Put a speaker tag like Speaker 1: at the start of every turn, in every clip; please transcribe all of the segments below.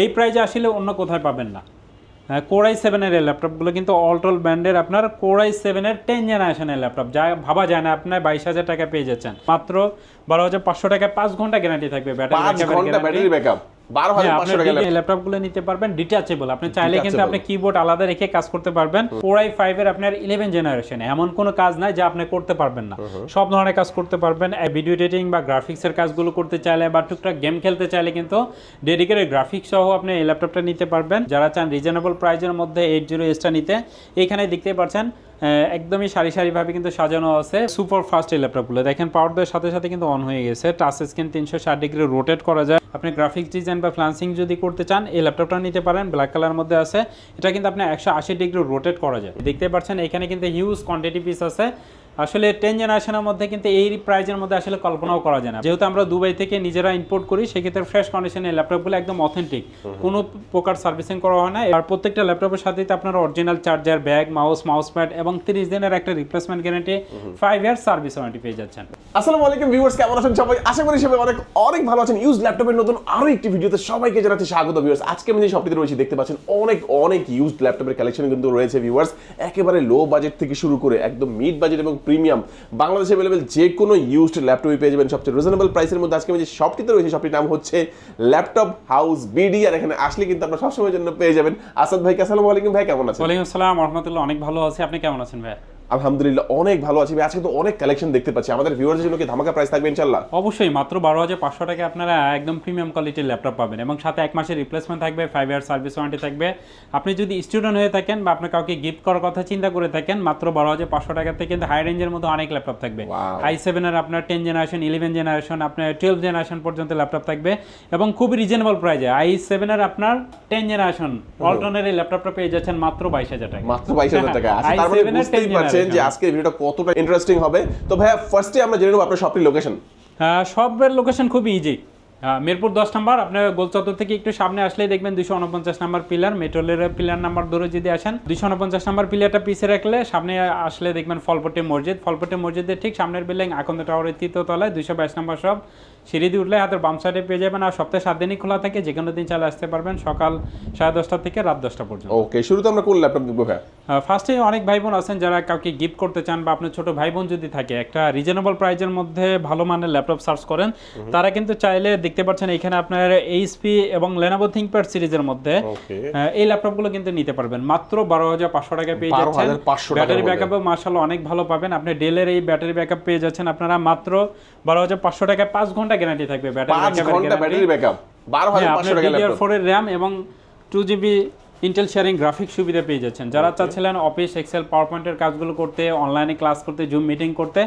Speaker 1: এই প্রাইজে আসলে অন্য কোথায় পাবেন না। কোরাই সেভেনের এই ল্যাপটপগুলো কিন্তু অল্টল ব্র্যান্ডের আপনার কোরাই সেভেনের টেন জেনারেশনের ল্যাপটপ যা ভাবা যায় না আপনার বাইশ হাজার টাকা পেয়ে যাচ্ছেন। মাত্র বারো হাজার পাঁচশো টাকায় পাঁচ ঘণ্টা গ্যারান্টি থাকবে।
Speaker 2: ব্যাটারি ব্যাকআপ বারো হাজার পাঁচশো টাকা
Speaker 1: ব্যাটারি ল্যাপটপগুলো নিতে পারবেন ডিটাচেবল আপনি চাইলে কিন্তু আপনি কিবোর্ড আলাদা রেখে কাজ করতে পারবেন। ফাইভ এর আপনার ইলেভেন জেনারেশন এমন কোনো কাজ নাই যা আপনি করতে পারবেন না। সব ধরনের কাজ করতে পারবেন। ভিডিও এডিটিং বা গ্রাফিক্সের কাজগুলো করতে চাইলে বা টুকটাক গেম খেলতে চাইলে কিন্তু ডেডিকেটেড গ্রাফিক্স সহ আপনি এই ল্যাপটপটা নিতে পারবেন। যারা চান রিজনেবল প্রাইজের মধ্যে এইট জিরো এসটা নিতে এখানে দেখতেই পাচ্ছেন একদমই সারি সারিভাবে কিন্তু সাজানো আছে। সুপার ফাস্ট এই ল্যাপটপগুলো দেখেন পাওয়ার দেওয়ার সাথে সাথে কিন্তু অন হয়ে গেছে। টাচ স্ক্রিন তিনশো ষাট ডিগ্রি রোটেট করা যায়। আপনি গ্রাফিক্স ডিজাইন বা ফ্লান্সিং যদি করতে চান, এই ল্যাপটপটা নিতে পারেন। ব্ল্যাক কালার মধ্যে আছে। এটা কিন্তু আপনি একশো আশি ডিগ্রি রোটেট করা যায়। দেখতে পাচ্ছেন, এখানে কিন্তু হিউজ কোয়ান্টিটি পিস আছে। আসলে টেন জেনারেশনের মধ্যে কিন্তু এই প্রাইজের মধ্যে আসলে কল্পনাও করা যায় না। যেহেতু আমরা দুবাই থেকে নিজেরা ইম্পোর্ট করি সেক্ষেত্রে ফ্রেশ কন্ডিশনের ল্যাপটপগুলো একদম অথেন্টিক কোনো প্রকার সার্ভিসিং করা হয় না। আর প্রত্যেকটা ল্যাপটপের সাথেই তো আপনার original charger bag mouse mouse pad এবং তিরিশ দিনের একটা replacement guarantee five year service warranty পেয়ে যাচ্ছেন।
Speaker 2: আসসালামু আলাইকুম ভিউয়ার্স কেমন আছেন সবাই? আশা করি সবাই অনেক অনেক ভালো আছেন। ইউজ ল্যাপটপের নতুন আরও একটি ভিডিওতে সবাইকে জানাচ্ছি স্বাগত ভিউয়ার্স আজকে আমি যে শপটিতে রয়েছি দেখতে পাচ্ছেন অনেক অনেক ইউজ ল্যাপটপের কালেকশন কিন্তু রয়েছে ভিউয়ার্স একেবারে লো বাজেট থেকে শুরু করে একদম মিড বাজেট এবং প্রিমিয়াম বাংলাদেশে অ্যাভেলেবেল যে কোনো ইউজড ল্যাপটপই পেয়ে যাবেন সবচেয়ে রিজনেবল প্রাইসের মধ্যে। আজকে আমি যে শপটিতে রয়েছে শপটির নাম হচ্ছে ল্যাপটপ হাউস বিডি আর এখানে আসলে কিন্তু আপনারা সবসময়ের জন্য পেয়ে যাবেন। আসাদ ভাই, আসসালামু আলাইকুম ভাই, কেমন আছেন?
Speaker 1: ওয়ালাইকুম আসসালাম, রহমতুল্লাহ, অনেক ভালো আছি। আপনি কেমন আছেন ভাই
Speaker 2: আলহামদুলিল্লাহ অনেক ভালো আছি। আজকে তো অনেক কালেকশন দেখতে পাচ্ছি। আমাদের ভিউয়ারদের জন্য কি ধামাকা প্রাইস থাকবে ইনশাআল্লাহ?
Speaker 1: অবশ্যই মাত্র বারো হাজার পাঁচশো টাকা আপনারা একদম প্রিমিয়াম কোয়ালিটির ল্যাপটপ পাবেন এবং সাথে এক মাসের রিপ্লেসমেন্ট থাকবে ফাইভ ইয়ার সার্ভিস ওয়ারেন্টি থাকবে। আপনি যদি স্টুডেন্ট হয়ে থাকেন বা আপনি কাউকে গিফট করার কথা চিন্তা করে থাকেন মাত্র বারো হাজার পাঁচশো টাকা থেকে কিন্তু হাই রেঞ্জের মধ্যে অনেক ল্যাপটপ থাকবে. আই সেভেনের আপনার টেন জেনারেশন ইলেভেন জেনারেশন আপনার টুয়েলভ জেনারেশন পর্যন্ত ল্যাপটপ থাকবে এবং খুবই রিজনেবল প্রাইজে আই সেভেনের আপনার টেন জেনারেশন অল্টনের এই ল্যাপটপটা পেয়ে যাচ্ছেন মাত্র বাইশ হাজার টাকা
Speaker 2: মাত্র বাইশ হাজার টাকা আছে
Speaker 1: হ্যাঁ,
Speaker 2: তার
Speaker 1: i7 এর
Speaker 2: বুঝতেই
Speaker 1: 10
Speaker 2: পারছেন যে আজকের ভিডিওটা কতটা ইন্টারেস্টিং হবে। তো ভাইয়া ফার্স্টে আমরা জেনে নেব আপনার শপটির লোকেশন
Speaker 1: সবের লোকেশন খুবই ইজি মিরপুর দশ নাম্বার আপনার গোলচত্বর থেকে একটু সামনে আসলেই দেখবেন দুইশো উনপঞ্চাশ নাম্বার পিলার মেট্রোলের পিলার নাম্বার ধরে যদি আসেন দুইশো উনপঞ্চাশ নাম্বার পিলারটা পিছিয়ে রাখলে সামনে আসলে দেখবেন ফলপট্টি মসজিদ। ফলপট্টি মসজিদের ঠিক সামনের বিল্ডিং আকন্দ টাওয়ারের তৃতীয় তলায় দুইশো বাইশ নাম্বার সব সিঁড়ি দিয়ে উঠলে হাতের বাম সাইডে পেয়ে যাবেন আর সপ্তাহে সাত দিনই খোলা থাকে যে কোনো দিন চালে আসতে পারবেন সকাল সাড়ে দশটা থেকে রাত দশটা পর্যন্ত।
Speaker 2: ওকে শুরুতে আমরা কোন ল্যাপটপ দেখব ভাইয়া?
Speaker 1: ফার্স্টে অনেক ভাই বোন আছেন যারা কাউকে গিফট করতে চান বা আপনার ছোট ভাই বোন যদি থাকে একটা রিজনেবল প্রাইজের মধ্যে ভালো মানের ল্যাপটপ সার্চ করেন। তারা কিন্তু চাইলে দেখতে পাচ্ছেন এখানে আপনার এইচপি এবং লেনোভো থিংকপ্যাড সিরিজের মধ্যে এই ল্যাপটপগুলো কিন্তু নিতে পারবেন। মাত্র বারো হাজার পাঁচশো টাকা পেয়ে যাচ্ছেন। ব্যাটারি। ব্যাকআপও মার্শাল অনেক ভালো পাবেন। আপনি ডেলের এই ব্যাটারি ব্যাকআপ পেয়ে যাচ্ছেন আপনারা মাত্র বারো হাজার পাঁচশো টাকায় পাঁচ ঘণ্টা গ্যারান্টি থাকবে ব্যাটারি
Speaker 2: ঘণ্টা ব্যাকআপ বারো হাজার
Speaker 1: হ্যাঁ
Speaker 2: পাঁচশো
Speaker 1: আপনার
Speaker 2: টাকা
Speaker 1: ডিডিআর
Speaker 2: 4
Speaker 1: এর র্যাম এবং two GB Intel sharing graphic সুবিধা পেয়ে যাচ্ছেন। যারা চাচ্ছিলেন অফিস এক্সেল পাওয়ার পয়েন্টের কাজগুলো করতে অনলাইনে ক্লাস করতে জুম মিটিং করতে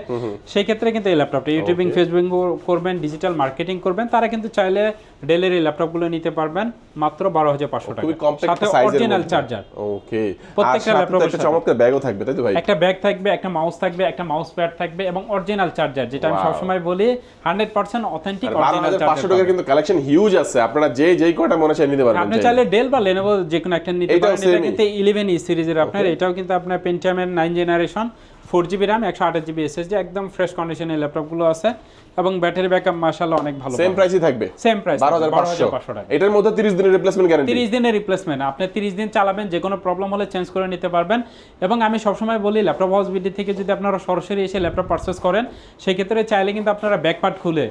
Speaker 1: সেই ক্ষেত্রে কিন্তু এই ল্যাপটপটা ইউটিউবিং ফেসবুকিং করবেন ডিজিটাল মার্কেটিং করবেন তারা কিন্তু চাইলে ডেলের এই ল্যাপটপগুলো নিতে পারবেন মাত্র বারো হাজার পাঁচশো টাকা। সাথে অরিজিনাল চার্জার
Speaker 2: ওকে
Speaker 1: প্রত্যেকটা ল্যাপটপের
Speaker 2: একটা চমৎকার ব্যাগও থাকবে তাই তো ভাই?
Speaker 1: একটা ব্যাগ থাকবে একটা মাউস থাকবে একটা মাউস প্যাড থাকবে এবং অরিজিনাল চার্জার যেটা আমি সবসময় বলি হান্ড্রেড পার্সেন্ট অথেন্টিক অরিজিনাল
Speaker 2: হাজার পাঁচশো
Speaker 1: চার্জার
Speaker 2: কিন্তু কালেকশন হিউজ আছে আপনারা যে যেই কয়টা মনে চাই নিতে পারবেন
Speaker 1: আপনি
Speaker 2: চাইলে।
Speaker 1: চাইলে ডেল বা লেনোভো যে কোনো একটা নিতে পারেন। এটা কিন্তু ইলেভেন ই সিরিজের আপনার এটাও কিন্তু আপনার জেনারেশন জিবি র্যাম একশো আঠাশ জিবি এসএসডি একদম ফ্রেশ কন্ডিশনের ল্যাপটপগুলো আছে। এবং ব্যাটারি ব্যাকআপ মার্শাল্লাহ অনেক ভালো
Speaker 2: সেম প্রাইসই থাকবে।
Speaker 1: সেম প্রাইস
Speaker 2: বারো হাজার পাঁচশো।
Speaker 1: টাকা।
Speaker 2: এটার মধ্যে তিরিশ দিনের রিপ্লেসমেন্ট গ্যারান্টি
Speaker 1: তিরিশ দিনের রিপ্লেসমেন্ট আপনি তিরিশ দিন চালাবেন যে কোনো প্রবলেম হলে চেঞ্জ করে নিতে পারবেন। এবং আমি সবসময় বলি ল্যাপটপ হাউস বিডি থেকে যদি আপনারা সরাসরি এসে ল্যাপটপ পারচেস করেন সেক্ষেত্রে চাইলে কিন্তু আপনারা ব্যাক পার্ট খুলে।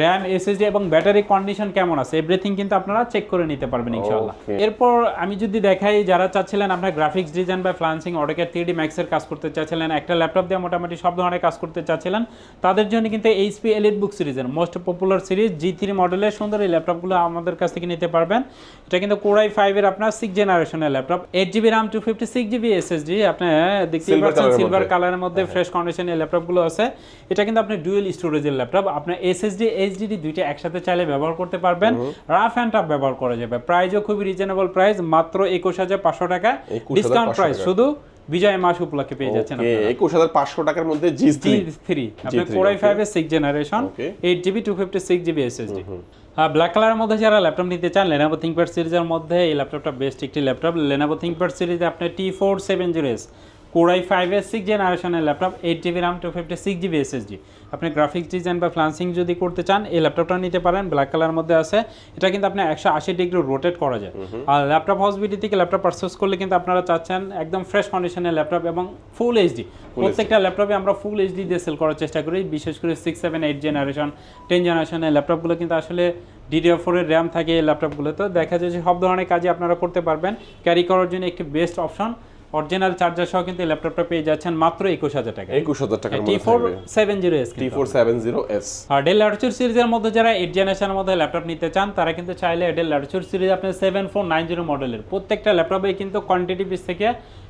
Speaker 1: র্যাম এসএসডি এবং ব্যাটারি কন্ডিশন কেমন আছে? এভরিথিং কিন্তু আপনারা চেক করে নিতে পারবেন ইনশাআল্লাহ। এরপর আমি যদি দেখাই যারা চাচ্ছিলেন আপনার গ্রাফিক্স ডিজাইন বা ফ্লান্সিং অটোক্যাড থ্রি ডি ম্যাক্সের কাজ করতে চাচ্ছিলেন একটা ল্যাপটপ দিয়ে মোটামুটি সব ধরনের কাজ করতে চাচ্ছিলেন তাদের জন্য কিন্তু এইচপি এলিট বুক সিরিজের most popular series G three মডেলের সুন্দর এই ল্যাপটপগুলো আমাদের কাছ থেকে নিতে পারবেন। এটা কিন্তু কোরাই ফাইভের আপনার সিক্স জেনারেশনের laptop eight GB RAM two fifty six GB SSD আপনি দেখতেই পাচ্ছেন সিলভার কালারের মধ্যে। ফ্রেশ কন্ডিশনের ল্যাপটপগুলো আছে। এটা কিন্তু আপনি ডুয়েল স্টোরেজের ল্যাপটপ আপনার এসএসডি এইচডিডি দুইটা একসাথে চাইলে ব্যবহার করতে পারবেন। রাফ অ্যান্ড টাফ ব্যবহার করা যাবে। প্রাইসও খুবই রিজনেবল প্রাইস মাত্র একুশ হাজার পাঁচশো টাকা। ডিসকাউন্ট প্রাইস শুধু বিজয় মাস উপলক্ষে পেয়ে যাচ্ছেন
Speaker 2: একুশ হাজার পাঁচশো টাকার মধ্যে জি
Speaker 1: থ্রি আপনার
Speaker 2: G3,
Speaker 1: core i
Speaker 2: okay.
Speaker 1: Six generation. Eight GB two fifty six GB SSD black কালারের মধ্যে যারা ল্যাপটপ নিতে চান লেনোভো থিংকপ্যাড সিরিজের মধ্যে এই ল্যাপটপটা বেস্ট একটি ল্যাপটপ লেনোভো থিংকপ্যাড সিরিজে আপনার T four seven zero S core i five এর সিক্স জেনারেশনের laptop eight GB RAM two fifty six GB SSD আপনি গ্রাফিক্স ডিজাইন বা ফ্লান্সিং যদি করতে চান এই ল্যাপটপটা নিতে পারেন ব্ল্যাক কালার মধ্যে আছে। এটা কিন্তু আপনি একশো আশি ডিগ্রি রোটেট করা যায়। আর ল্যাপটপ হাউস বিডি থেকে ল্যাপটপ পারচেস করলে কিন্তু আপনারা চাচ্ছেন একদম ফ্রেশ কন্ডিশনের ল্যাপটপ এবং ফুল এইচডি প্রত্যেকটা ল্যাপটপে আমরা ফুল এইচডি দিয়ে সেল করার চেষ্টা করি বিশেষ করে six seven eight generation ten জেনারেশনের ল্যাপটপগুলো কিন্তু আসলে ডিডিআর ফোরের র্যাম থাকে এই ল্যাপটপগুলো তো দেখা যায় যে সব ধরনের কাজে আপনারা করতে পারবেন। ক্যারি করার জন্য একটি বেস্ট অপশন অরিজিনাল চার্জার সহ কিন্তু ল্যাপটপটা পেয়ে যাচ্ছেন মাত্র একুশ হাজার টাকা
Speaker 2: একুশ হাজার টাকার
Speaker 1: T four seven zero S
Speaker 2: T four seven zero S
Speaker 1: আর ডেল ল্যাটিচিউড সিরিজের মধ্যে যারা এইট জেনারেশনের মধ্যে ল্যাপটপ নিতে চান তারা কিন্তু চাইলে ডেল ল্যাটিচিউড সিরিজ আপনি সেভেন ফোর নাইন জিরো মডেলের প্রত্যেকটা ল্যাপটপে কিন্তু কোয়ান্টিটি পিস থেকে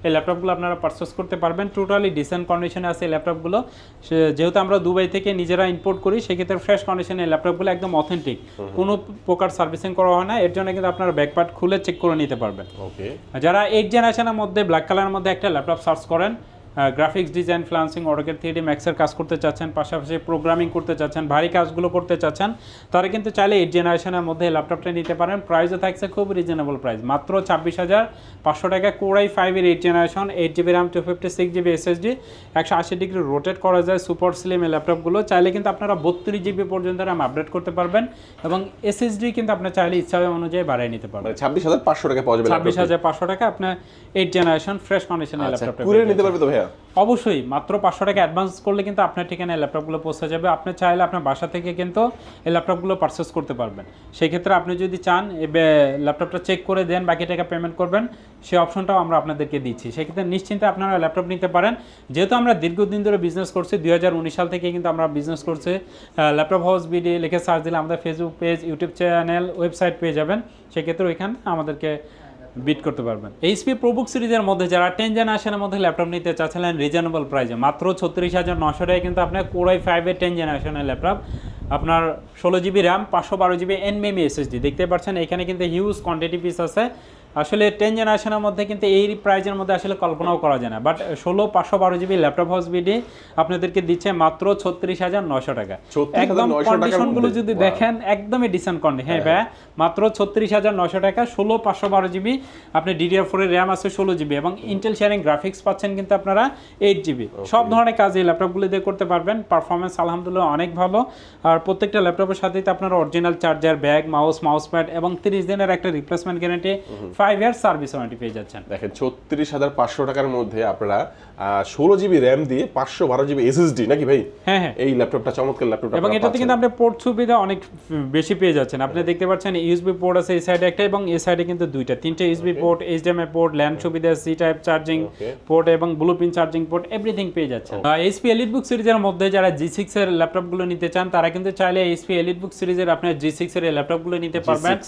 Speaker 1: এই ল্যাপটপগুলো আপনারা পারচেস করতে পারবেন। টোটালি ডিসেন্ট কন্ডিশনে আছে এই ল্যাপটপগুলো যেহেতু আমরা দুবাই থেকে নিজেরা ইম্পোর্ট করি সেক্ষেত্রে ফ্রেশ কন্ডিশনে এই ল্যাপটপগুলো একদম অথেন্টিক কোনো প্রকার সার্ভিসিং করা হয় না। এর জন্য কিন্তু আপনারা ব্যাকপার্ট খুলে চেক করে নিতে পারবেন।
Speaker 2: ওকে
Speaker 1: যারা এইট জেনারেশনের মধ্যে ব্ল্যাক কালারের মধ্যে একটা ল্যাপটপ সার্চ করেন গ্রাফিক্স ডিজাইন ফ্লান্সিং অটোকের থ্রি ডি ম্যাক্সের কাজ করতে চাচ্ছেন পাশাপাশি প্রোগ্রামিং করতে চাচ্ছেন ভারী কাজগুলো করতে চাচ্ছেন তারা কিন্তু চাইলে এইট জেনারেশনের মধ্যে ল্যাপটপটা নিতে পারেন। প্রাইসও থাকছে খুব রিজনেবল প্রাইস মাত্র ছাব্বিশ হাজার পাঁচশো টাকা। কোরাই ফাইভের eight generation eight GB RAM two fifty six GB SSD একশো আশি ডিগ্রি রোটেট করা যায় সুপার স্লিম এই ল্যাপটপগুলো চাইলে কিন্তু আপনারা বত্রিশ জিবি পর্যন্ত র্যাম আপডেট করতে পারবেন এবং এসএসডি কিন্তু আপনার চাইলে ইচ্ছা অনুযায়ী বাড়িয়ে নিতে পারবেন।
Speaker 2: মানে ছাব্বিশ হাজার পাঁচশো টাকা পাওয়া যাবে
Speaker 1: ছাব্বিশ হাজার পাঁচশো টাকা আপনার এইট জেনারেশন ফ্রেশ কন্ডিশনের
Speaker 2: টি।
Speaker 1: ল্যাপটপটা
Speaker 2: নিতে পারবে তো
Speaker 1: অবশ্যই, মাত্র পাঁচশো টাকা অ্যাডভান্স করলে কিন্তু আপনার ঠিকানায় ল্যাপটপগুলো পৌঁছে যাবে। আপনি চাইলে আপনার বাসা থেকে কিন্তু এই ল্যাপটপগুলো পারচেস করতে পারবেন। সেক্ষেত্রে আপনি যদি চান ল্যাপটপটা চেক করে দেন, বাকি টাকা পেমেন্ট করবেন সেই অপশনটাও আমরা আপনাদেরকে দিচ্ছি। সেক্ষেত্রে নিশ্চিন্তে আপনারা ল্যাপটপ নিতে পারেন। যেহেতু আমরা দীর্ঘদিন ধরে বিজনেস করছি, দুই হাজার উনিশ সাল থেকে কিন্তু আমরা বিজনেস করছি ল্যাপটপ হাউস বিডি লিখে সার্চ দিলে আমাদের Facebook page YouTube channel website পেয়ে যাবেন। সেক্ষেত্রে ওইখানে আমাদেরকে বিট করতে পারবেন। এইচপি প্রবুক সিরিজের মধ্যে যারা টেন জেনারেশনের মধ্যে ল্যাপটপ নিতে চাচ্ছিলেন রিজনেবল প্রাইসে মাত্র ছত্রিশ হাজার নশো টাকায় কিন্তু আপনার কোরাই ফাইভের টেন জেনারেশনের ল্যাপটপ। আপনার ষোলো জিবি র্যাম পাঁচশো বারো জিবি এনএমই এসএসডি দেখতে পাচ্ছেন, এখানে কিন্তু হিউজ কোয়ান্টিটি পিস আছে। আসলে টেন জেনারেশনের মধ্যে কিন্তু এই প্রাইজের মধ্যে আসলে কল্পনাও করা যায় না। বাট ষোলো পাঁচশো বারো জিবি ল্যাপটপ হাউস বিডি আপনাদেরকে দিচ্ছে মাত্র ছত্রিশ হাজার নশো টাকা। একদম কন্ডিশনগুলো যদি দেখেন একদমই ডিসেন্ট কন্ডিশন হ্যাঁ ভাইয়া মাত্র ছত্রিশ হাজার নশো টাকা ষোলো পাঁচশো বারো জিবি আপনি ডিডিআর ফোরের র্যাম আছে ষোলো জিবি এবং ইন্টেল শেয়ারিং গ্রাফিক্স পাচ্ছেন কিন্তু আপনারা এইট জিবি সব ধরনের কাজ এই ল্যাপটপগুলো দিয়ে করতে পারবেন। পারফরমেন্স আলহামদুলিল্লাহ অনেক ভালো। আর প্রত্যেকটা ল্যাপটপের সাথেই তো আপনারা original charger bag mouse mouse pad এবং তিরিশ দিনের একটা replacement guarantee five year service warranty পেয়ে যাচ্ছেন।
Speaker 2: দেখেন ছত্রিশ হাজার পাঁচশো টাকার মধ্যে আপনারা ষোলো জিবি র্যাম দিয়ে পাঁচশো বারো জিবি এসএসডি নাকি ভাই?
Speaker 1: হ্যাঁ হ্যাঁ।
Speaker 2: এই ল্যাপটপটা চমৎকার ল্যাপটপটা
Speaker 1: এবং এটাতে কিন্তু আপনি পোর্ট সুবিধা অনেক বেশি পেয়ে যাচ্ছেন। আপনি দেখতে পাচ্ছেন ইউএসবি পোর্ট আছে এই সাইডে একটা এবং এই সাইডে কিন্তু দুইটা। তিনটে USB port HDMI port LAN সুবিধা সি টাইপ চার্জিং পোর্ট এবং ব্লুপিন চার্জিং পোর্ট এভরিথিং পেয়ে যাচ্ছেন। এইচপি এলিট বুক সিরিজের মধ্যে যারা জি সিক্স এর ল্যাপটপগুলো নিতে চান তারা কিন্তু চাইলে এইচপি এলিট বুক সিরিজের আপনার জি সিক্স এর ল্যাপটপগুলো নিতে পারবেন।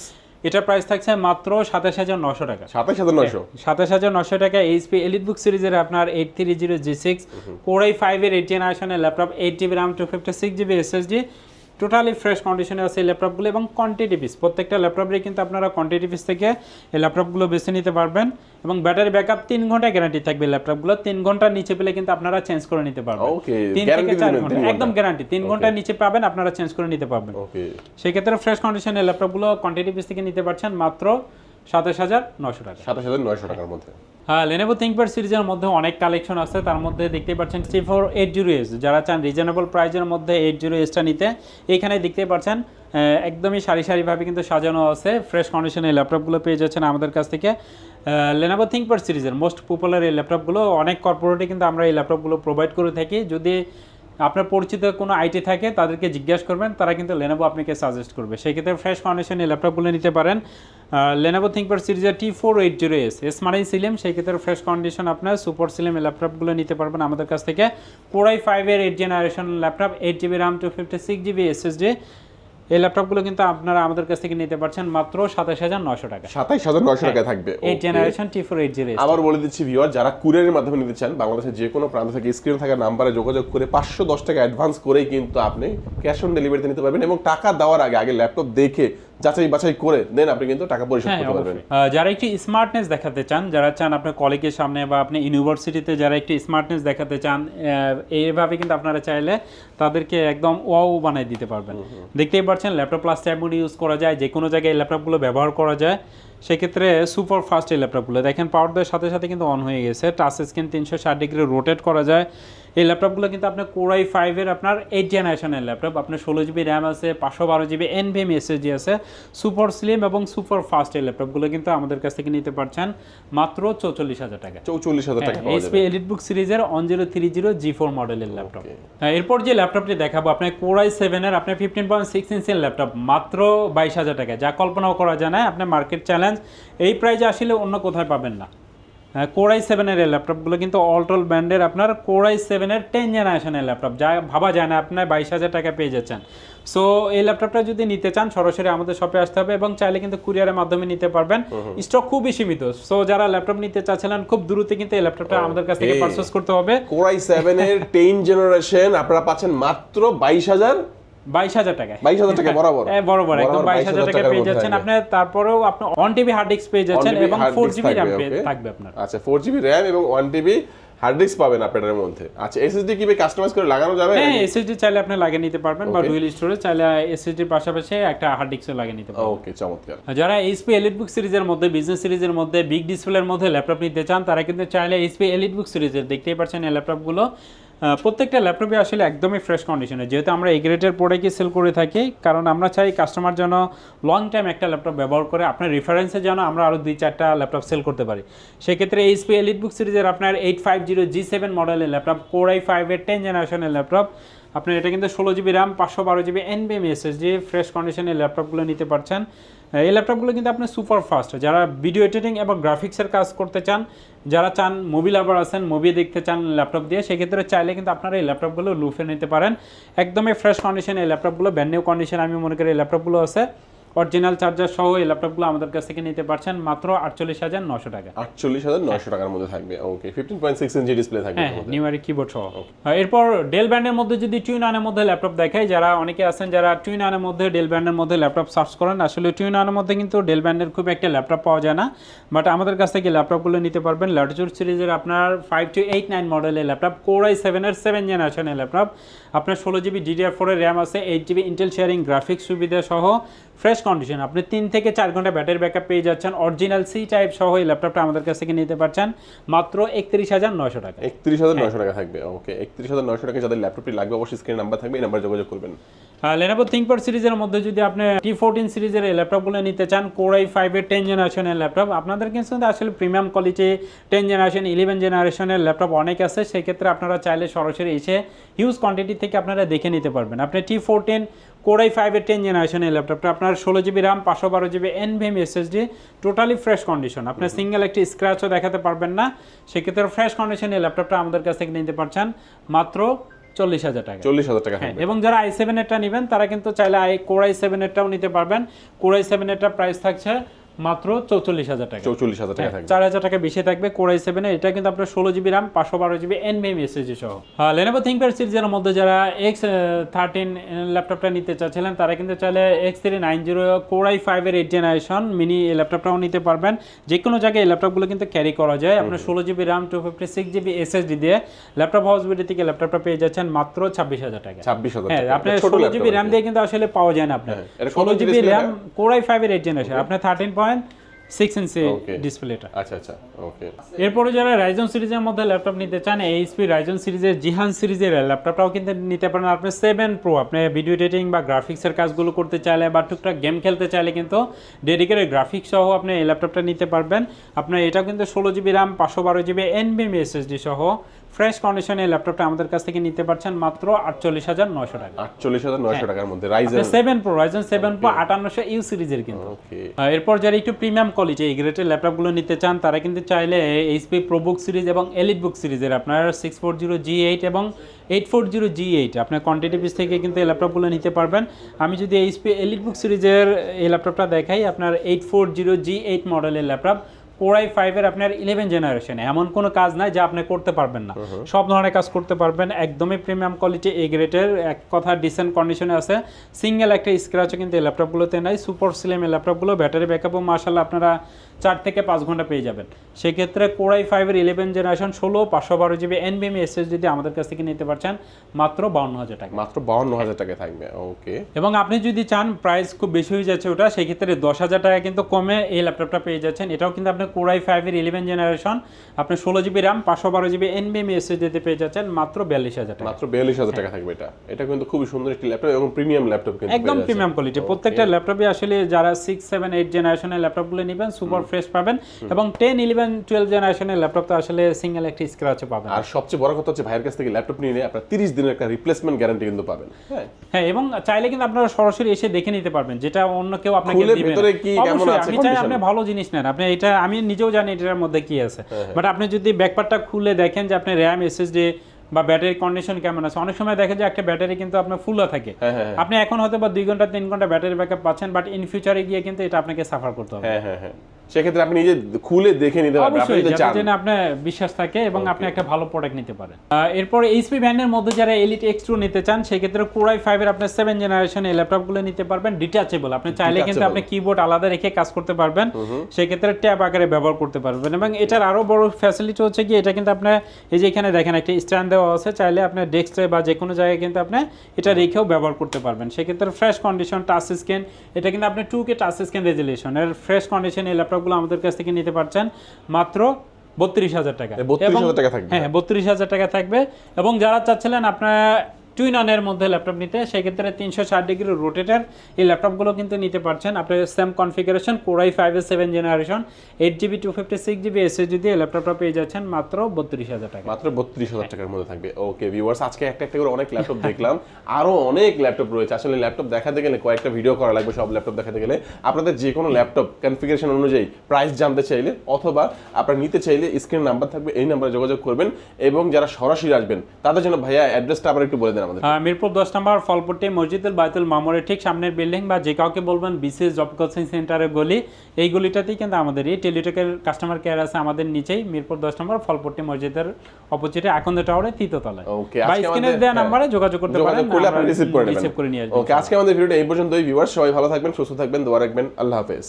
Speaker 1: এটা প্রাইস থাকছে মাত্র সাতাশ হাজার নশো টাকা।
Speaker 2: সাতাশ হাজার নয়শো?
Speaker 1: সাতাশ হাজার নশো টাকা এইচপি এলিট বুক সিরিজের আপনার eight three zero G six core i ফাইভের এইট জেনারেশনের laptop eight GB RAM two fifty six GB SSD totally fresh কন্ডিশনে আছে এই ল্যাপটপগুলো এবং কোয়ান্টিটি পিস প্রত্যেকটা ল্যাপটপে কিন্তু আপনারা কোয়ান্টিটি পিস থেকে এই ল্যাপটপগুলো বেছে নিতে পারবেন এবং ব্যাটারি ব্যাকআপ তিন ঘণ্টা গ্যারান্টি থাকবে ল্যাপটপগুলো তিন ঘণ্টার নিচে পেলে কিন্তু আপনারা চেঞ্জ করে নিতে পারবেন। তিন থেকে চার
Speaker 2: ঘণ্টা
Speaker 1: একদম গ্যারান্টি তিন ঘণ্টার নিচে পাবেন আপনারা চেঞ্জ করে নিতে পারবেন।
Speaker 2: ওকে
Speaker 1: সেক্ষেত্রে ফ্রেশ কন্ডিশনের ল্যাপটপগুলো কোয়ান্টিটি পিস থেকে নিতে পারছেন মাত্র সাতাশ হাজার নশো টাকা।
Speaker 2: সাতাশ হাজার নয়শো টাকার মধ্যে।
Speaker 1: লেনোভো থিঙ্কপ্যাড সিরিজের মধ্যে অনেক কালেকশন আছে। তার মধ্যে দেখতে পাচ্ছেন three four eight zero S যারা চান রিজনেবল প্রাইজের মধ্যে এইট জিরো এসটা নিতে, এইখানে দেখতে পাচ্ছেন একদমই সারি সারিভাবে কিন্তু সাজানো আছে। ফ্রেশ কন্ডিশনে ল্যাপটপগুলো পেয়ে যাচ্ছেন আমাদের কাছ থেকে। লেনাভো থিঙ্কপ্যাড সিরিজের মোস্ট পপুলার এই ল্যাপটপগুলো অনেক কর্পোরেটে কিন্তু আমরা এই ল্যাপটপগুলো প্রোভাইড করে থাকি। যদি আপনার পরিচিত কোনো আইটি থাকে, তাদেরকে জিজ্ঞাসা করবেন, তারা কিন্তু লেনোভো আপনাকে সাজেস্ট করবে। সেক্ষেত্রে ফ্রেশ কন্ডিশনে ল্যাপটপগুলো নিতে পারেন। লেনোভো থিঙ্কপ্যাড সিরিজের T four eight zero S S মানেই সিলিম সেই ক্ষেত্রে ফ্রেশ কন্ডিশন আপনার সুপার সিলিম ল্যাপটপগুলো নিতে পারবেন আমাদের কাছ থেকে। কোরাই ফাইভের eight generation laptop eight GB RAM two fifty six GB SSD এই ল্যাপটপগুলো কিন্তু আপনারা আমাদের কাছ থেকে নিতে পারছেন মাত্র সাতাশ হাজার নশো টাকা।
Speaker 2: সাতাশ হাজার নশো টাকায় থাকবে। এই
Speaker 1: generation T four eight zero
Speaker 2: আবার বলে দিচ্ছি ভিউয়ার যারা কুরিয়ারের মাধ্যমে নিতে চান বাংলাদেশের যে কোনো প্রান্ত থেকে স্ক্রিনে থাকা নাম্বারে যোগাযোগ করে পাঁচশো দশ টাকা অ্যাডভান্স করেই কিন্তু আপনি ক্যাশ অন ডেলিভারিতে নিতে পারবেন এবং টাকা দেওয়ার আগে আগে ল্যাপটপ দেখে যাচাই বাছাই করে দেন আপনি কিন্তু টাকা পরিশোধ
Speaker 1: হ্যাঁ
Speaker 2: করতে পারবেন।
Speaker 1: যারা একটি স্মার্টনেস দেখাতে চান যারা চান আপনার কলেজের সামনে বা আপনি ইউনিভার্সিটিতে যারা একটি স্মার্টনেস দেখাতে চান এইভাবে কিন্তু আপনারা চাইলে তাদেরকে একদম ওয়াও বানিয়ে দিতে পারবেন। দেখতেই পাচ্ছেন ল্যাপটপ প্লাস ট্যাব ইউজ করা যায় যে কোনো জায়গায় ল্যাপটপগুলো ব্যবহার করা যায়। সেক্ষেত্রে সুপার ফাস্ট এই ল্যাপটপগুলো। দেখেন পাওয়ার দেওয়ার সাথে সাথে কিন্তু অন হয়ে গেছে। টাচ স্ক্রিন তিনশো ষাট ডিগ্রি রোটেট করা যায়। এই ল্যাপটপগুলো কিন্তু আপনার কোরাই ফাইভের আপনার এইট জেনারেশনের ল্যাপটপ। আপনার ষোলো জিবি র্যাম আছে পাঁচশো বারো জিবি এন এনভিএম এসএসডি আছে সুপার স্লিম এবং সুপার ফাস্ট এই ল্যাপটপগুলো কিন্তু আমাদের কাছ থেকে নিতে পারছেন মাত্র চৌচল্লিশ হাজার টাকা।
Speaker 2: চৌচল্লিশ হাজার টাকা পাওয়া
Speaker 1: এইচপি এলিট বুক সিরিজের one zero three zero G four মডেলের ল্যাপটপ।
Speaker 2: Okay.
Speaker 1: এরপর যে ল্যাপটপটি দেখাবো আপনার কোরাই সেভেনের আপনার ফিফটিন পয়েন্ট সিক্স ইঞ্চের ল্যাপটপ মাত্র বাইশ হাজার টাকা। যা কল্পনাও করা যায় না আপনার মার্কেট চ্যালেঞ্জ এই প্রাইজে আসলে অন্য কোথায় পাবেন না। কোরাই সেভেনের এই ল্যাপটপগুলো কিন্তু অলটোল ব্র্যান্ডের আপনার কোরাই সেভেনের টেন জেনারেশনের ল্যাপটপ যা ভাবা যায় না আপনার বাইশ হাজার টাকা পেয়ে যাচ্ছেন। সো এই ল্যাপটপটা যদি নিতে চান সরাসরি আমাদের শপে আসতে হবে এবং চাইলে কিন্তু কুরিয়ারের মাধ্যমে নিতে পারবেন। স্টক খুবই সীমিত। সো যারা ল্যাপটপ নিতে চাচ্ছিলেন খুব দ্রুত কিন্তু এই ল্যাপটপটা আমাদের কাছ থেকে পারচেস করতে হবে।
Speaker 2: কোরাই সেভেন এর টেন জেনারেশন আপনারা পাচ্ছেন মাত্র বাইশ হাজার
Speaker 1: বাইশ হাজার
Speaker 2: বাইশ হাজার টাকা বরাবর।
Speaker 1: হ্যাঁ, বরাবর একদম বাইশ হাজার টাকা পেয়ে যাচ্ছেন। তারপরেও আপনি ওয়ান টিবি হার্ড ডিস্ক পেয়ে যাচ্ছেন এবং ফোর জিবি র্যাম
Speaker 2: থাকবে,
Speaker 1: আপনার।
Speaker 2: আচ্ছা ফোর জিবি র্যাম এবং ওয়ান টিবি হার্ড ডিস্ক পাবেন মধ্যে। আচ্ছা এসএসডি কি কাস্টমাইজ করে লাগানো যাবে
Speaker 1: হ্যাঁ এসএসডি চাইলে আপনি লাগিয়ে নিতে পারবেন বা. ডুয়েল স্টোরেজ চাইলে এসএসডির পাশাপাশি একটা হার্ড ডিস্কও লাগিয়ে নিতে পারবেন।
Speaker 2: ওকে চমৎকার।
Speaker 1: যারা এইচপি এলিট বুক সিরিজের মধ্যে বিজনেস সিরিজের মধ্যে বিগ ডিসপ্লের মধ্যে ল্যাপটপ নিতে চান তারা কিন্তু চাইলে এইচপি এলিট বুক সিরিজের দেখতেই পাচ্ছেন এই ল্যাপটপগুলো প্রত্যেকটা ল্যাপটপে আসলে একদমই ফ্রেশ কন্ডিশনে যেহেতু আমরা এগ্রেটের গ্রেডের প্রোডাক্টই সেল করে থাকি, কারণ আমরা চাই কাস্টমার যেন লং টাইম একটা ল্যাপটপ ব্যবহার করে, আপনার রেফারেন্সে যেন আমরা আরও দুই চারটা ল্যাপটপ সেল করতে পারি। সেক্ষেত্রে এইচপি এলিট বুক সিরিজের আপনার eight five zero G seven মডেলের ল্যাপটপ কোর আই ফাইভের টেন জেনারেশনের ল্যাপটপ আপনার এটা কিন্তু ষোলো জিবি র্যাম, পাঁচশো বারো জিবি এনবিএম এসএসডি ফ্রেশ কন্ডিশনের ল্যাপটপগুলো নিতে পারছেন। এই ল্যাপটপগুলো কিন্তু আপনার সুপার ফাস্ট যারা ভিডিও এডিটিং এবং গ্রাফিক্সের কাজ করতে চান, যারা চান মুভি লাভার আছেন মুভি দেখতে চান ল্যাপটপ দিয়ে, সেক্ষেত্রে চাইলে কিন্তু আপনারা এই ল্যাপটপগুলো লুফে নিতে পারেন। একদমই ফ্রেশ কন্ডিশন এই ল্যাপটপগুলো ব্যান্ড কন্ডিশন আমি মনে করি এই ল্যাপটপগুলো আছে। অরিজিনাল চার্জার সহ এই ল্যাপটপগুলো আমাদের কাছ থেকে নিতে পারছেন মাত্র আটচল্লিশ হাজার নশো টাকা।
Speaker 2: আটচল্লিশ হাজার নয়শো টাকার মধ্যে থাকবে okay fifteen point six inch display থাকবে
Speaker 1: হ্যাঁ। নিউয়ারি কিবোর্ড সহ। আর এরপর ডেল ব্র্যান্ডের মধ্যে যদি টুইন আনের মধ্যে ল্যাপটপ দেখাই যারা অনেকে আছেন যারা টুইন আনের মধ্যে ডেল ব্র্যান্ডের মধ্যে ল্যাপটপ সার্চ করেন আসলে টুইন আনের মধ্যে কিন্তু ডেল ব্র্যান্ডের খুব একটা ল্যাপটপ পাওয়া যায় না বাট আমাদের কাছ থেকে ল্যাপটপগুলো নিতে পারবেন। ল্যাটিচিউড সিরিজের আপনার ফাইভ টু এইট নাইন মডেলের ল্যাপটপ কোর আই সেভেনের সেভেন জেনারেশনের ল্যাপটপ। আপনার ষোলো জিবি ডিডিআর ফোরের র্যাম আছে eight GB Intel sharing graphics সুবিধা সহ ফ্রেশ কন্ডিশন। আপনি তিন থেকে চার ঘণ্টা ব্যাটারি ব্যাকআপ পেয়ে যাচ্ছেন। অরিজিনাল সি টাইপ সহ এই ল্যাপটপটা আমাদের কাছ থেকে নিতে পারছেন। মাত্র একত্রিশ হাজার নয়শো টাকা।
Speaker 2: একত্রিশ হাজার নয়শো টাকা থাকবে ওকে। একত্রিশ হাজার নয়শো টাকা যাদের ল্যাপটপটি লাগবে অবশ্যই স্ক্রিন নাম্বার থাকবে এই নাম্বার যোগাযোগ করবেন।
Speaker 1: লেনোভো থিঙ্কপ্যাড সিরিজের মধ্যে যদি আপনি টি ফোরটিন সিরিজের এই ল্যাপটপগুলো নিতে চান কোরাই ফাইভের টেন জেনারেশনের ল্যাপটপ আপনাদের কিন্তু আসলে premium quality ten generation eleven জেনারেশনের ল্যাপটপ অনেক আছে। সেক্ষেত্রে আপনারা চাইলে সরাসরি এসে হিউজ কোয়ান্টিটি থেকে আপনারা দেখে নিতে পারবেন। আপনি টি ফোরটিন কোরাই ফাইভের টেন জেনারেশনের ল্যাপটপটা আপনার ষোলো জিবি র্যাম পাঁচশো বারো GB NVMe SSD totally fresh condition আপনি সিঙ্গেল একটি স্ক্র্যাচও দেখাতে পারবেন না। সেক্ষেত্রে ফ্রেশ কন্ডিশনের ল্যাপটপটা আমাদের কাছ থেকে নিতে পারছেন মাত্র চল্লিশ হাজার টাকা।
Speaker 2: চল্লিশ হাজার টাকা
Speaker 1: হ্যাঁ এবং যারা আই সেভেন এরটা নেবেন তারা কিন্তু চাইলে আই কোড়াই সেভেন এরটাও নিতে পারবেন। কোরাই সেভেন এরটা প্রাইস থাকছে মাত্র চৌচল্লিশ হাজার টাকা।
Speaker 2: চৌচল্লিশ হাজার টাকা থাকবে।
Speaker 1: চার হাজার টাকা বেশি থাকবে কোরাই সেভেনে এটা কিন্তু আপনার ষোলো জিবি র্যাম পাঁচশো বারো জিবি এনভিএম এসএসডি সহ। লেনোভো থিঙ্কপ্যাড সিরিজের মধ্যে যারা এক্স থার্টিন ল্যাপটপটা নিতে চাচ্ছিলেন তারা কিন্তু চাইলে X three nine zero core i ফাইভের এইট জেনারেশন মিনি এই ল্যাপটপটাও নিতে পারবেন। যে কোনো জায়গায় এই ল্যাপটপগুলো কিন্তু ক্যারি করা যায়। আপনার ষোলো GB RAM two fifty six GB SSD দিয়ে ল্যাপটপ হাউস বিডি থেকে ল্যাপটপটা পেয়ে যাচ্ছেন মাত্র ছাব্বিশ হাজার টাকা।
Speaker 2: ছাব্বিশ হাজার
Speaker 1: হ্যাঁ আপনার ষোলো জিবি র্যাম দিয়ে কিন্তু আসলে পাওয়া যায় না আপনার।
Speaker 2: হ্যাঁ,
Speaker 1: ষোলো জিবি র্যাম? কোরাই ফাইভের এইট জেনারেশন আপনার থার্টিন পয়েন্ট সিক্স ইঞ্চি. ডিসপ্লেটা
Speaker 2: আচ্ছা আচ্ছা ওকে
Speaker 1: এরপরে যারা রাইজন সিরিজের মধ্যে ল্যাপটপ নিতে চান এইচপি রাইজন সিরিজের জিহান সিরিজের ল্যাপটপটাও কিন্তু নিতে পারেন। আপনি সেভেন প্রো আপনি ভিডিও এডিটিং বা গ্রাফিক্সের কাজগুলো করতে চাইলে বা টুকটাক গেম খেলতে চাইলে কিন্তু ডেডিকেটেড গ্রাফিক্স সহ আপনি এই ল্যাপটপটা নিতে পারবেন। আপনার এটা কিন্তু ষোলো জিবি র্যাম পাঁচশো বারো জিবি এনবিএম এসএসডি সহ ফ্রেশ কন্ডিশনে ল্যাপটপটা আমাদের কাছ থেকে নিতে পারছেন মাত্র আটচল্লিশ হাজার নয়শো টাকা।
Speaker 2: আটচল্লিশ হাজার
Speaker 1: হ্যাঁ।
Speaker 2: নয়শো টাকার মধ্যে। Ryzen
Speaker 1: seven pro Ryzen seven pro আটান্নশো U সিরিজের কিন্তু।
Speaker 2: ওকে
Speaker 1: এরপর যারা একটু প্রিমিয়াম কোয়ালিটি এই গ্রেটের ল্যাপটপগুলো নিতে চান তারা কিন্তু চাইলে এইচপি প্রোবুক সিরিজ এবং এলিট বুক সিরিজের আপনার six four zero G eight এবং eight four zero G eight আপনার কোয়ান্টিটি পিস থেকে কিন্তু এই ল্যাপটপগুলো নিতে পারবেন। আমি যদি এইচপি এলিট বুক সিরিজের এই ল্যাপটপটা দেখাই আপনার eight four zero G eight মডেলের ল্যাপটপ কোরাই ফাইভের আপনার ইলেভেন জেনারেশনে এমন কোনো কাজ নাই যা আপনি করতে পারবেন না। সব ধরনের কাজ করতে পারবেন। একদমই প্রিমিয়াম কোয়ালিটি এ গ্রেডের এক কথা ডিসেন্ট কন্ডিশনে আছে। সিঙ্গেল একটা স্ক্র্যাচও কিন্তু এই ল্যাপটপগুলোতে নাই। সুপার স্লিম এই ল্যাপটপগুলো ব্যাটারি ব্যাকআপও মার্শাল আপনারা চার থেকে পাঁচ ঘণ্টা পেয়ে যাবেন। সেক্ষেত্রে কোরাই ফাইভের ইলেভেন জেনারেশন ষোলো পাঁচশো বারো জিবি এনবিএম এসএসডি আমাদের কাছ থেকে নিতে পারছেন মাত্র বাউন্ন হাজার টাকা।
Speaker 2: মাত্র বাউন্ন হাজার টাকা থাকবে ওকে
Speaker 1: এবং আপনি যদি চান প্রাইস খুব বেশি হয়ে যাচ্ছে ওটা সেক্ষেত্রে দশ হাজার টাকা কিন্তু কমে এই ল্যাপটপটা পেয়ে যাচ্ছেন। এটাও কিন্তু আপনি কোরাই ফাইভের ইলেভেন জেনারেশন আপনি ষোলো জিবি র্যাম পাঁচশো বারো জিবি এনবিএম এসএসডিতে পেয়ে যাচ্ছেন মাত্র বিয়াল্লিশ হাজার টাকা।
Speaker 2: মাত্র বিয়াল্লিশ হাজার টাকা থাকবে এটা। এটা কিন্তু খুবই সুন্দর একটি ল্যাপটপ এবং প্রিমিয়াম ল্যাপটপ কিন্তু
Speaker 1: একদম প্রিমিয়াম কোয়ালিটি প্রত্যেকটা ল্যাপটপে আসলে যারা সিক্স সেভেন এইট জেনারেশনের ল্যাপটপগুলো নেবেন সুপার ফ্রেশ পাবেন এবং টেন ইলেভেন টুয়েলভ জেনারেশনের ল্যাপটপ তো আসলে সিঙ্গেল একটি স্ক্র্যাচও পাবেন।
Speaker 2: আর সবচেয়ে বড় কথা হচ্ছে ভাইয়ের কাছ থেকে ল্যাপটপ নিয়ে নিয়ে আপনার তিরিশ দিনের একটা রিপ্লেসমেন্ট গ্যারান্টি কিন্তু পাবেন। হ্যাঁ।
Speaker 1: হ্যাঁ এবং চাইলে কিন্তু আপনারা সরাসরি এসে দেখে নিতে পারবেন যেটা অন্য কেউ আপনাকে অবশ্যই, আমি চাই আপনি ভালো জিনিস নেন। আপনি এটা আমি নিজেও জানি এটার মধ্যে কি আছে।
Speaker 2: হ্যাঁ,
Speaker 1: বাট আপনি যদি ব্যাকপার্টটা খুলে দেখেন যে আপনি র্যাম এসএসডি বা ব্যাটারি কন্ডিশন কেমন আছে অনেক সময় দেখেন যে একটা ব্যাটারি কিন্তু আপনার ফুলও থাকে।
Speaker 2: হ্যাঁ, হ্যাঁ,
Speaker 1: আপনি এখন হয়তো বা দুই ঘণ্টা তিন ঘণ্টা ব্যাটারি ব্যাকআপ পাচ্ছেন বাট ইন ফিউচারে গিয়ে কিন্তু এটা আপনাকে সাফার করতে হবে।
Speaker 2: হ্যাঁ হ্যাঁ হ্যাঁ। সেক্ষেত্রে আপনি নিজে খুলে দেখে নিতে পারবেন আপনি যদি চান।
Speaker 1: জেনে আপনার বিশ্বাস থাকে এবং আপনি একটা ভালো প্রোডাক্ট নিতে পারেন। এরপর এইচপি ব্র্যান্ডের মধ্যে যারা এলিট এক্স টু নিতে চান সেক্ষেত্রে কোরাই ফাইভের আপনার সেভেন জেনারেশন এই ল্যাপটপগুলো নিতে পারবেন ডিটাচেবল আপনি চাইলে কিন্তু আপনি কিবোর্ড আলাদা রেখে কাজ করতে পারবেন। সেক্ষেত্রে ট্যাব আকারে ব্যবহার করতে পারবেন এবং এটার আরও বড় ফ্যাসিলিটি হচ্ছে কি এটা কিন্তু আপনার এই যে এখানে দেখেন একটা স্ট্যান্ড দেওয়া আছে চাইলে আপনার ডেস্কটে বা যে কোনো জায়গায় কিন্তু আপনি এটা রেখেও ব্যবহার করতে পারবেন। সেক্ষেত্রে ফ্রেশ কন্ডিশন টাচ স্ক্রিন এটা কিন্তু আপনি two K touch screen resolution এর ফ্রেশ কন্ডিশন এই ল্যাপটপগুলো আমাদের কাছ থেকে নিতে পারছেন মাত্র বত্রিশ হাজার টাকা
Speaker 2: এ 32,000 টাকা থাকবে।
Speaker 1: হ্যাঁ বত্রিশ হাজার টাকা থাকবে এবং যারা চাচ্ছিলেন আপনার টুইন অনের মধ্যে ল্যাপটপ নিতে, সেক্ষেত্রে তিনশো ষাট ডিগ্রি রোটেটার এই ল্যাপটপগুলো কিন্তু নিতে পারছেন। আপনার same configuration core i five এর seven generation eight GB two fifty six GB SSD দিয়ে ল্যাপটপটা পেয়ে যাচ্ছেন মাত্র বত্রিশ হাজার টাকা।
Speaker 2: মাত্র বত্রিশ হাজার টাকার মধ্যে থাকবে। ওকে ভিউয়ার্স আজকে একটা একটা করে অনেক ল্যাপটপ দেখলাম। আরও অনেক ল্যাপটপ রয়েছে। আসলে ল্যাপটপ দেখাতে গেলে কয়েকটা ভিডিও করা লাগবে সব ল্যাপটপ দেখাতে গেলে। আপনাদের যে কোনো ল্যাপটপ কনফিগারেশন অনুযায়ী প্রাইস জানতে চাইলে অথবা আপনারা নিতে চাইলে স্ক্রিন নাম্বার থাকবে, এই নাম্বারে যোগাযোগ করবেন এবং যারা সরাসরি আসবেন, তাদের জন্য ভাইয়া অ্যাড্রেসটা আবার একটু বলে দেন। আমাদের
Speaker 1: মিরপুর দশ নম্বর ফলপট্টি মসজিদুল বাইতুল মামুরের ঠিক সামনের বিল্ডিং বা যে কাউকে বলবেন বিসিএস জব কোচিং সেন্টারের গলি এই গলিটাতেই কিন্তু আমাদের এই টেলিটকের কাস্টমার কেয়ার আছে আমাদের নিচেই মিরপুর দশ নম্বর ফলপট্টি মসজিদের অপোজিটে আকন্দ টাওয়ারে তৃতীয়তলায়
Speaker 2: ওকে
Speaker 1: বা
Speaker 2: আজকে
Speaker 1: স্ক্রিনে দেওয়া
Speaker 2: হ্যাঁ,
Speaker 1: নাম্বারে যোগাযোগ করতে পারেন রিসিভ করে নিয়ে আসবেন
Speaker 2: ওকে আজকে আমাদের ভিডিওটা এই পর্যন্তই। ভিউয়ার্স সবাই ভালো থাকবেন সুস্থ থাকবেন দোয়া রাখবেন আল্লাহ হাফেজ।